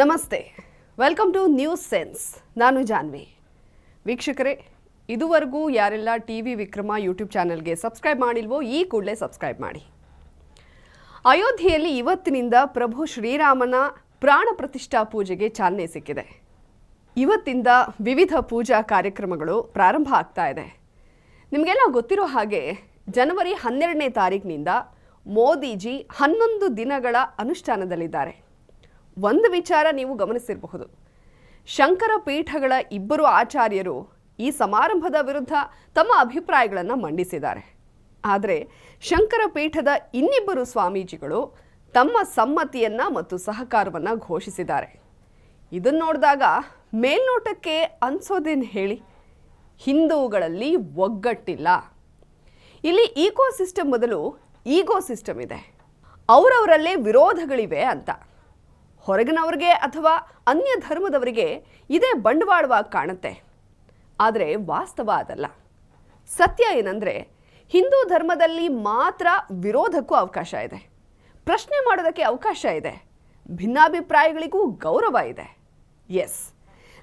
ನಮಸ್ತೆ. Welcome two news sense ನಾನು ಜಾನ್ವಿ. ವೀಕ್ಷಕರೇ, ಇದುವರೆಗೂ ಯಾರೆಲ್ಲ ಟಿ ವಿ ವಿಕ್ರಮ ಯೂಟ್ಯೂಬ್ ಚಾನಲ್ಗೆ ಸಬ್ಸ್ಕ್ರೈಬ್ ಮಾಡಿಲ್ವೋ, ಈ ಕೂಡಲೇ ಸಬ್ಸ್ಕ್ರೈಬ್ ಮಾಡಿ. ಅಯೋಧ್ಯೆಯಲ್ಲಿ ಇವತ್ತಿನಿಂದ ಪ್ರಭು ಶ್ರೀರಾಮನ ಪ್ರಾಣ ಪ್ರತಿಷ್ಠಾ ಪೂಜೆಗೆ ಚಾಲನೆ ಸಿಕ್ಕಿದೆ. ಇವತ್ತಿಂದ ವಿವಿಧ ಪೂಜಾ ಕಾರ್ಯಕ್ರಮಗಳು ಪ್ರಾರಂಭ ಆಗ್ತಾ ಇದೆ. ನಿಮಗೆಲ್ಲ ಗೊತ್ತಿರೋ ಹಾಗೆ, ಜನವರಿ ಹನ್ನೆರಡನೇ ತಾರೀಕಿನಿಂದ ಮೋದಿಜಿ ಹನ್ನೊಂದು ದಿನಗಳ ಅನುಷ್ಠಾನದಲ್ಲಿದ್ದಾರೆ. ಒಂದು ವಿಚಾರ ನೀವು ಗಮನಿಸಿರಬಹುದು. ಶಂಕರ ಪೀಠಗಳ ಇಬ್ಬರು ಆಚಾರ್ಯರು ಈ ಸಮಾರಂಭದ ವಿರುದ್ಧ ತಮ್ಮ ಅಭಿಪ್ರಾಯಗಳನ್ನು ಮಂಡಿಸಿದ್ದಾರೆ. ಆದರೆ ಶಂಕರ ಪೀಠದ ಇನ್ನಿಬ್ಬರು ಸ್ವಾಮೀಜಿಗಳು ತಮ್ಮ ಸಮ್ಮತಿಯನ್ನು ಮತ್ತು ಸಹಕಾರವನ್ನು ಘೋಷಿಸಿದ್ದಾರೆ. ಇದನ್ನು ನೋಡಿದಾಗ ಮೇಲ್ನೋಟಕ್ಕೆ ಅನ್ಸೋದೇನು ಹೇಳಿ, ಹಿಂದೂಗಳಲ್ಲಿ ಒಗ್ಗಟ್ಟಿಲ್ಲ. ಇಲ್ಲಿ ಈಕೋ ಸಿಸ್ಟಮ್ ಬದಲು ಈಗೋ ಸಿಸ್ಟಮ್ ಇದೆ. ಅವರವರಲ್ಲೇ ವಿರೋಧಗಳಿವೆ ಅಂತ. ಹೊರಗಿನವ್ರಿಗೆ ಅಥವಾ ಅನ್ಯ ಧರ್ಮದವರಿಗೆ ಇದೇ ಬಂಡವಾಳವಾಗಿ ಕಾಣುತ್ತೆ. ಆದರೆ ವಾಸ್ತವ ಅದಲ್ಲ. ಸತ್ಯ ಏನಂದರೆ ಹಿಂದೂ ಧರ್ಮದಲ್ಲಿ ಮಾತ್ರ ವಿರೋಧಕ್ಕೂ ಅವಕಾಶ ಇದೆ. ಪ್ರಶ್ನೆ ಮಾಡೋದಕ್ಕೆ ಅವಕಾಶ ಇದೆ. ಭಿನ್ನಾಭಿಪ್ರಾಯಗಳಿಗೂ ಗೌರವ ಇದೆ. ಎಸ್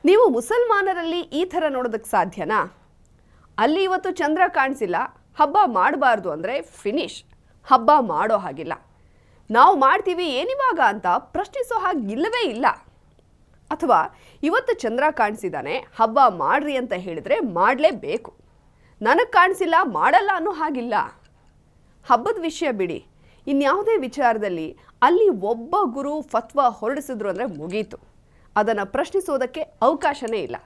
ನೀವು ಮುಸಲ್ಮಾನರಲ್ಲಿ ಈ ಥರ ನೋಡೋದಕ್ಕೆ ಸಾಧ್ಯನಾ? ಅಲ್ಲಿ ಇವತ್ತು ಚಂದ್ರ ಕಾಣಿಸಿಲ್ಲ, ಹಬ್ಬ ಮಾಡಬಾರ್ದು ಅಂದರೆ ಫಿನಿಶ್ ಹಬ್ಬ ಮಾಡೋ ಹಾಗಿಲ್ಲ. ನಾವು ಮಾಡ್ತೀವಿ ಏನಿವಾಗ ಅಂತ ಪ್ರಶ್ನಿಸೋ ಹಾಗಿಲ್ಲವೇ ಇಲ್ಲ. ಅಥವಾ ಇವತ್ತು ಚಂದ್ರ ಕಾಣಿಸಿದಾನೆ, ಹಬ್ಬ ಮಾಡ್ರಿ ಅಂತ ಹೇಳಿದರೆ ಮಾಡಲೇಬೇಕು. ನನಗೆ ಕಾಣಿಸಿಲ್ಲ, ಮಾಡಲ್ಲ ಅನ್ನೋ ಹಾಗಿಲ್ಲ. ಹಬ್ಬದ ವಿಷಯ ಬಿಡಿ. ಇನ್ಯಾವುದೇ ವಿಚಾರದಲ್ಲಿ ಅಲ್ಲಿ ಒಬ್ಬ ಗುರು ಫತ್ವ ಹೊರಡಿಸಿದ್ರು ಅಂದರೆ ಮುಗೀತು. ಅದನ್ನು ಪ್ರಶ್ನಿಸೋದಕ್ಕೆ ಅವಕಾಶನೇ ಇಲ್ಲ.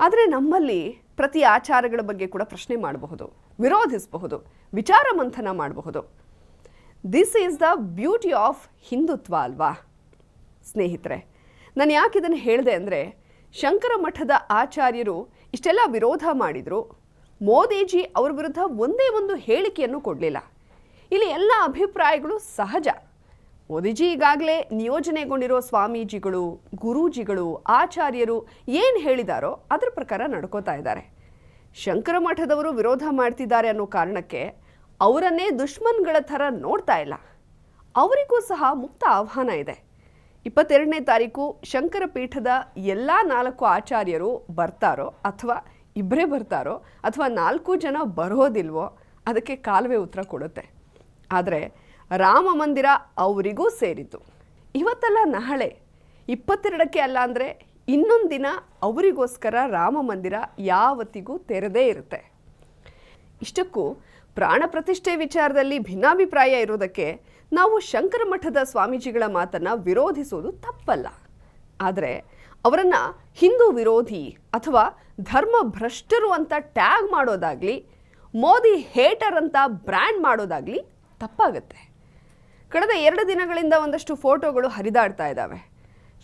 ಆದರೆ ನಮ್ಮಲ್ಲಿ ಪ್ರತಿ ಆಚಾರಗಳ ಬಗ್ಗೆ ಕೂಡ ಪ್ರಶ್ನೆ ಮಾಡಬಹುದು, ವಿರೋಧಿಸಬಹುದು, ವಿಚಾರ ಮಂಥನ ಮಾಡಬಹುದು. This is the beauty of Hindutva ಅಲ್ವಾ ಸ್ನೇಹಿತರೆ ನಾನು ಯಾಕೆ ಇದನ್ನು ಹೇಳಿದೆ ಅಂದರೆ ಶಂಕರ ಮಠದ ಆಚಾರ್ಯರು ಇಷ್ಟೆಲ್ಲ ವಿರೋಧ ಮಾಡಿದರು ಮೋದಿಜಿ ಅವ್ರ ವಿರುದ್ಧ ಒಂದೇ ಒಂದು ಹೇಳಿಕೆಯನ್ನು ಕೊಡಲಿಲ್ಲ ಇಲ್ಲಿ ಎಲ್ಲ ಅಭಿಪ್ರಾಯಗಳು ಸಹಜ ಮೋದಿಜಿ ಈಗಾಗಲೇ ನಿಯೋಜನೆಗೊಂಡಿರೋ ಸ್ವಾಮೀಜಿಗಳು ಗುರೂಜಿಗಳು ಆಚಾರ್ಯರು ಏನು ಹೇಳಿದಾರೋ ಅದರ ಪ್ರಕಾರ ನಡ್ಕೋತಾ ಇದ್ದಾರೆ ಶಂಕರ ಮಠದವರು ವಿರೋಧ ಮಾಡ್ತಿದ್ದಾರೆ ಅನ್ನೋ ಕಾರಣಕ್ಕೆ ಅವರನ್ನೇ ದುಶ್ಮನ್ಗಳ ಥರ ನೋಡ್ತಾ ಇಲ್ಲ. ಅವರಿಗೂ ಸಹ ಮುಕ್ತ ಆಹ್ವಾನ ಇದೆ. ಇಪ್ಪತ್ತೆರಡನೇ ತಾರೀಕು ಶಂಕರ ಪೀಠದ ಎಲ್ಲ ನಾಲ್ಕು ಆಚಾರ್ಯರು ಬರ್ತಾರೋ ಅಥವಾ ಇಬ್ಬರೇ ಬರ್ತಾರೋ ಅಥವಾ ನಾಲ್ಕು ಜನ ಬರೋದಿಲ್ವೋ ಅದಕ್ಕೆ ಕಾಲುವೆ ಉತ್ತರ ಕೊಡುತ್ತೆ. ಆದರೆ ರಾಮ ಮಂದಿರ ಅವರಿಗೂ ಸೇರಿತು ಇವತ್ತಲ್ಲ ನಾಳೆ. ಇಪ್ಪತ್ತೆರಡಕ್ಕೆ ಅಲ್ಲ ಅಂದರೆ ಇನ್ನೊಂದು ದಿನ ಅವರಿಗೋಸ್ಕರ ರಾಮ ಮಂದಿರ ಯಾವತ್ತಿಗೂ ತೆರೆದೇ ಇರುತ್ತೆ. ಇಷ್ಟಕ್ಕೂ ಪ್ರಾಣ ಪ್ರತಿಷ್ಠೆ ವಿಚಾರದಲ್ಲಿ ಭಿನ್ನಾಭಿಪ್ರಾಯ ಇರೋದಕ್ಕೆ ನಾವು ಶಂಕರ ಮಠದ ಸ್ವಾಮೀಜಿಗಳ ಮಾತನ್ನು ವಿರೋಧಿಸೋದು ತಪ್ಪಲ್ಲ. ಆದರೆ ಅವರನ್ನು ಹಿಂದೂ ವಿರೋಧಿ ಅಥವಾ ಧರ್ಮ ಭ್ರಷ್ಟರು ಅಂತ ಟ್ಯಾಗ್ ಮಾಡೋದಾಗಲಿ, ಮೋದಿ ಹೇಟರ್ ಅಂತ ಬ್ರ್ಯಾಂಡ್ ಮಾಡೋದಾಗಲಿ ತಪ್ಪಾಗುತ್ತೆ. ಕಳೆದ ಎರಡು ದಿನಗಳಿಂದ ಒಂದಷ್ಟು ಫೋಟೋಗಳು ಹರಿದಾಡ್ತಾ ಇದ್ದಾವೆ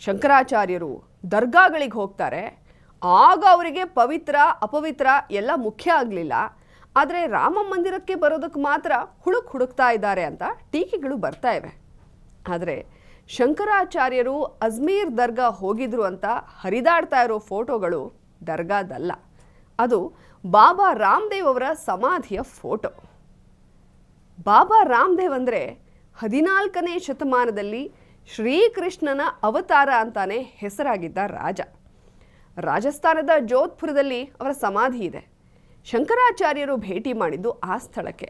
ಶಂಕರಾಚಾರ್ಯರು ದರ್ಗಾಗಳಿಗೆ ಹೋಗ್ತಾರೆ. ಆಗ ಅವರಿಗೆ ಪವಿತ್ರ, ಅಪವಿತ್ರ ಎಲ್ಲ ಮುಖ್ಯ ಆಗಲಿಲ್ಲ. ಆದರೆ ರಾಮ ಮಂದಿರಕ್ಕೆ ಬರೋದಕ್ಕೆ ಮಾತ್ರ ಹುಡುಕ್ ಹುಡುಕ್ತಾ ಇದ್ದಾರೆ ಅಂತ ಟೀಕೆಗಳು ಬರ್ತಾ ಇವೆ. ಆದರೆ ಶಂಕರಾಚಾರ್ಯರು ಅಜ್ಮೀರ್ ದರ್ಗಾ ಹೋಗಿದ್ರು ಅಂತ ಹರಿದಾಡ್ತಾ ಇರೋ ಫೋಟೋಗಳು ದರ್ಗಾದಲ್ಲ. ಅದು ಬಾಬಾ ರಾಮದೇವ್ ಅವರ ಸಮಾಧಿಯ ಫೋಟೋ. ಬಾಬಾ ರಾಮದೇವ್ ಅಂದರೆ ಹದಿನಾಲ್ಕನೇ ಶತಮಾನದಲ್ಲಿ ಶ್ರೀಕೃಷ್ಣನ ಅವತಾರ ಅಂತಾನೆ ಹೆಸರಾಗಿದ್ದ ರಾಜ. ರಾಜಸ್ಥಾನದ ಜೋಧ್ಪುರದಲ್ಲಿ ಅವರ ಸಮಾಧಿ ಇದೆ. ಶಂಕರಾಚಾರ್ಯರು ಭೇಟಿ ಮಾಡಿದ್ದು ಆ ಸ್ಥಳಕ್ಕೆ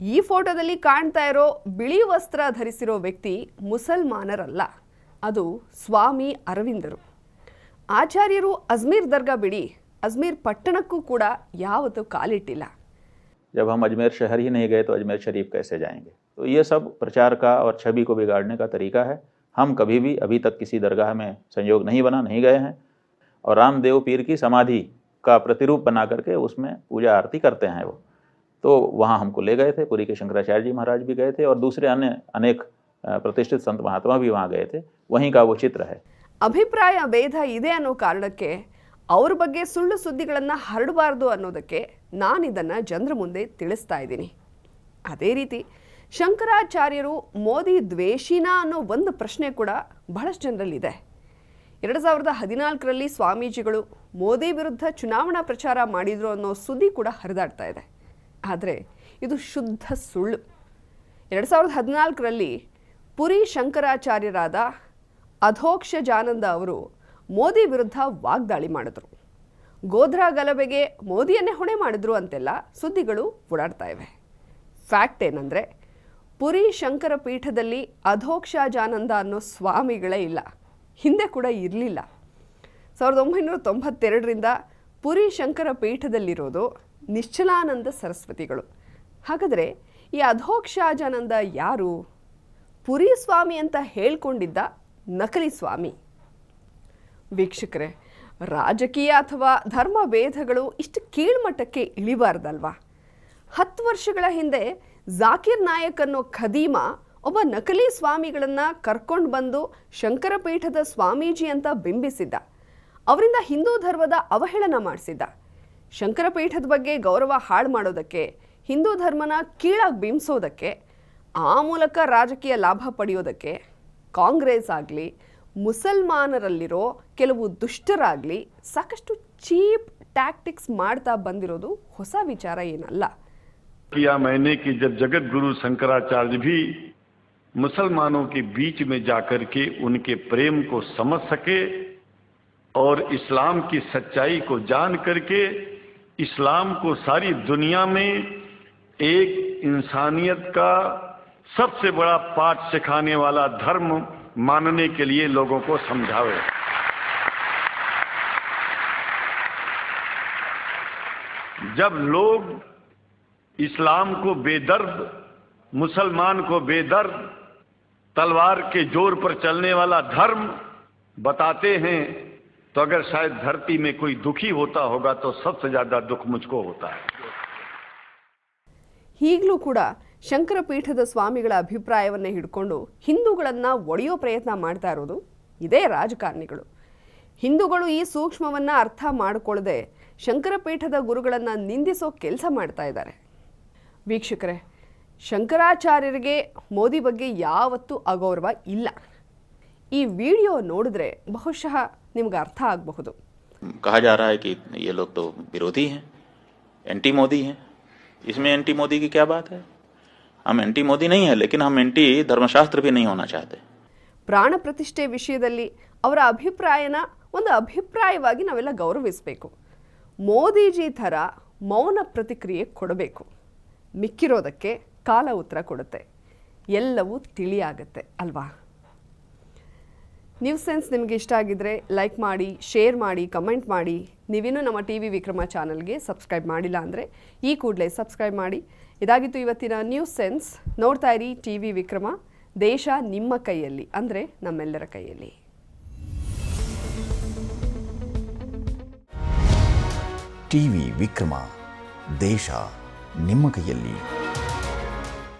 ಈ ಫೋಟೋದಲ್ಲಿ ಕಾಣ್ತಾ ಇರೋ ಬಿಳಿ ವಸ್ತ್ರ ಧರಿಸಿರೋ ವ್ಯಕ್ತಿ ಮುಸಲ್ಮಾನರಲ್ಲ ಅದು ಸ್ವಾಮಿ ಅರವಿಂದರು ಆಚಾರ್ಯರು ಅಜ್ಮೀರ್ ದರ್ಗಾ ಬಿಡಿ ಅಜ್ಮೀರ್ ಪಟ್ಟಣಕ್ಕೂ ಕೂಡ ಯಾವತ್ತೂ ಕಾಲಿಟ್ಟಿಲ್ಲ जब हम अजमेर शहर ही नहीं गए तो अजमेर शरीफ कैसे जाएंगे तो ये सब प्रचार का और छवि को बिगाड़ने का तरीका है हम कभी भी अभी तक किसी दरगाह में संयोग नहीं बना नहीं गए हैं और रामदेव पीर की समाधि का प्रतिरूप बना करके उसमें पूजा आरती करते हैं वो तो वहाँ हमको ले गए थे पुरी के शंकराचार्य जी महाराज भी गए थे और दूसरे अन्य अनेक अ, प्रतिष्ठित संत महात्मा भी वहाँ गए थे वहीं का वो चित्र है ಅಭಿಪ್ರಾಯ ಭೇದ ಇದೆ ಅನ್ನೋ ಕಾರಣಕ್ಕೆ ಅವ್ರ ಬಗ್ಗೆ ಸುಳ್ಳು ಸುದ್ದಿಗಳನ್ನು ಹರಡಬಾರ್ದು ಅನ್ನೋದಕ್ಕೆ ನಾನು ಇದನ್ನು ಜನರ ಮುಂದೆ ತಿಳಿಸ್ತಾ ಇದ್ದೀನಿ ಅದೇ ರೀತಿ ಶಂಕರಾಚಾರ್ಯರು ಮೋದಿ ದ್ವೇಷಿನ ಅನ್ನೋ ಒಂದು ಪ್ರಶ್ನೆ ಕೂಡ ಬಹಳಷ್ಟು ಜನರಲ್ಲಿದೆ ಎರಡು ಸಾವಿರದ ಹದಿನಾಲ್ಕರಲ್ಲಿ ಸ್ವಾಮೀಜಿಗಳು ಮೋದಿ ವಿರುದ್ಧ ಚುನಾವಣಾ ಪ್ರಚಾರ ಮಾಡಿದ್ರು ಅನ್ನೋ ಸುದ್ದಿ ಕೂಡ ಹರಿದಾಡ್ತಾ ಇದೆ. ಆದರೆ ಇದು ಶುದ್ಧ ಸುಳ್ಳು. ಎರಡು ಸಾವಿರದ ಹದಿನಾಲ್ಕರಲ್ಲಿ ಪುರಿ ಶಂಕರಾಚಾರ್ಯರಾದ ಅಧೋಕ್ಷ ಜಾನಂದ ಅವರು ಮೋದಿ ವಿರುದ್ಧ ವಾಗ್ದಾಳಿ ಮಾಡಿದ್ರು. ಗೋಧ್ರಾ ಗಲಭೆಗೆ ಮೋದಿಯನ್ನೇ ಹೊಣೆ ಮಾಡಿದ್ರು ಅಂತೆಲ್ಲ ಸುದ್ದಿಗಳು ಓಡಾಡ್ತಾ ಇವೆ. ಫ್ಯಾಕ್ಟ್ ಏನಂದರೆ ಪುರಿ ಶಂಕರ ಪೀಠದಲ್ಲಿ ಅಧೋಕ್ಷ ಜಾನಂದ ಅನ್ನೋ ಸ್ವಾಮಿಗಳೇ ಇಲ್ಲ. ಹಿಂದೆ ಕೂಡ ಇರಲಿಲ್ಲ. ಸಾವಿರದ ಒಂಬೈನೂರ ತೊಂಬತ್ತೆರಡರಿಂದ ಪುರಿ ಶಂಕರ ಪೀಠದಲ್ಲಿರೋದು ನಿಶ್ಚಲಾನಂದ ಸರಸ್ವತಿಗಳು. ಹಾಗಾದರೆ ಈ ಅಧೋಕ್ಷಾಜಾನಂದ ಯಾರು? ಪುರಿ ಸ್ವಾಮಿ ಅಂತ ಹೇಳ್ಕೊಂಡಿದ್ದ ನಕಲಿ ಸ್ವಾಮಿ. ವೀಕ್ಷಕರೇ, ರಾಜಕೀಯ ಅಥವಾ ಧರ್ಮ ಭೇದಗಳು ಇಷ್ಟು ಕೀಳ್ಮಟ್ಟಕ್ಕೆ ಇಳಿಬಾರ್ದಲ್ವಾ? ಹತ್ತು ವರ್ಷಗಳ ಹಿಂದೆ ಜಾಕಿರ್ ನಾಯಕ್ ಅನ್ನೋ ಖದೀಮ ಒಬ್ಬ ನಕಲಿ ಸ್ವಾಮಿಗಳನ್ನು ಕರ್ಕೊಂಡು ಬಂದು ಶಂಕರಪೀಠದ ಸ್ವಾಮೀಜಿ ಅಂತ ಬಿಂಬಿಸಿದ್ದ ಅವರಿಂದ ಹಿಂದೂ ಧರ್ಮದ ಅವಹೇಳನ ಮಾಡಿಸಿದ್ದ ಶಂಕರಪೀಠದ ಬಗ್ಗೆ ಗೌರವ ಹಾಳು ಮಾಡೋದಕ್ಕೆ ಹಿಂದೂ ಧರ್ಮನ ಕೀಳಾಗಿ ಬಿಂಬಿಸೋದಕ್ಕೆ ಆ ಮೂಲಕ ರಾಜಕೀಯ ಲಾಭ ಪಡೆಯೋದಕ್ಕೆ ಕಾಂಗ್ರೆಸ್ ಆಗಲಿ ಮುಸಲ್ಮಾನರಲ್ಲಿರೋ ಕೆಲವು ದುಷ್ಟರಾಗಲಿ ಸಾಕಷ್ಟು ಚೀಪ್ ಟ್ಯಾಕ್ಟಿಕ್ಸ್ ಮಾಡ್ತಾ ಬಂದಿರೋದು ಹೊಸ ವಿಚಾರ ಏನಲ್ಲ किया मैंने कि जब जगत गुरु शंकराचार्य भी मुसलमानों के बीच में जाकर के उनके प्रेम को समझ सके और इस्लाम की सच्चाई को जान करके इस्लाम को सारी दुनिया में एक इंसानियत का सबसे बड़ा पाठ सिखाने वाला धर्म मानने के लिए लोगों को समझावे। जब लोग इस्लाम को बेदर्द, मुसलमान को बेदर्द तलवार के जोर पर चलने वाला धर्म बताते हैं तो अगर शायद धरती में कोई दुखी होता होगा तो सबसे ज्यादा दुख मुझको होता है ಈಗಲೂ ಕೂಡ ಶಂಕರ ಪೀಠದ ಸ್ವಾಮಿಗಳ ಅಭಿಪ್ರಾಯವನ್ನೇ ಹಿಡ್ಕೊಂಡು ಹಿಂದೂಗಳನ್ನು ಒಡೆಯೋ ಪ್ರಯತ್ನ ಮಾಡ್ತಾ ಇರೋದು ಇದೇ ರಾಜಕಾರಣಿಗಳು ಹಿಂದೂಗಳು ಈ ಸೂಕ್ಷ್ಮವನ್ನು ಅರ್ಥ ಮಾಡಿಕೊಳ್ಳದೆ ಶಂಕರ ಪೀಠದ ಗುರುಗಳನ್ನು ನಿಂದಿಸೋ ಕೆಲಸ ಮಾಡ್ತಾ ಇದ್ದಾರೆ ವೀಕ್ಷಕರೇ ಶಂಕರಾಚಾರ್ಯರಿಗೆ ಮೋದಿ ಬಗ್ಗೆ ಯಾವತ್ತೂ ಅಗೌರವ ಇಲ್ಲ ಈ ವಿಡಿಯೋ ನೋಡಿದ್ರೆ ಬಹುಶಃ ನಿಮ್ಗೆ ಅರ್ಥ ಆಗಬಹುದು कहा जा रहा है कि ये लोग तो विरोधी हैं एंटी मोदी हैं इसमें एंटी मोदी की क्या बात है हम एंटी मोदी नहीं है लेकिन हम एंटी धर्मशास्त्र भी नहीं होना चाहते ಪ್ರಾಣ ಪ್ರತಿಷ್ಠೆ ವಿಷಯದಲ್ಲಿ ಅವರ ಅಭಿಪ್ರಾಯನ ಒಂದು ಅಭಿಪ್ರಾಯವಾಗಿ ನಾವೆಲ್ಲ ಗೌರವಿಸಬೇಕು ಮೋದಿಜಿ ಥರ ಮೌನ ಪ್ರತಿಕ್ರಿಯೆ ಕೊಡಬೇಕು ಮಿಕ್ಕಿರೋದಕ್ಕೆ ಕಾಲ ಉತ್ತರ ಕೊಡುತ್ತೆ. ಎಲ್ಲವೂ ತಿಳಿಯಾಗತ್ತೆ, ಅಲ್ವಾ? ನ್ಯೂಸ್ ಸೆನ್ಸ್ ನಿಮಗೆ ಇಷ್ಟ ಆಗಿದ್ದರೆ ಲೈಕ್ ಮಾಡಿ ಶೇರ್ ಮಾಡಿ ಕಮೆಂಟ್ ಮಾಡಿ. ನೀವಿನ್ನೂ ನಮ್ಮ ಟಿ ವಿ ವಿಕ್ರಮ ಚಾನಲ್ಗೆ ಸಬ್ಸ್ಕ್ರೈಬ್ ಮಾಡಿಲ್ಲ ಅಂದರೆ ಈ ಕೂಡಲೇ ಸಬ್ಸ್ಕ್ರೈಬ್ ಮಾಡಿ. ಇದಾಗಿತ್ತು ಇವತ್ತಿನ ನ್ಯೂಸ್ ಸೆನ್ಸ್ ನೋಡ್ತಾ ಇರಿ ಟಿ ವಿ ವಿಕ್ರಮ. ದೇಶ ನಿಮ್ಮ ಕೈಯಲ್ಲಿ, ಅಂದರೆ ನಮ್ಮೆಲ್ಲರ ಕೈಯಲ್ಲಿ. T V Vikrama. ದೇಶ ನಿಮ್ಮ ಕೈಯಲ್ಲಿ.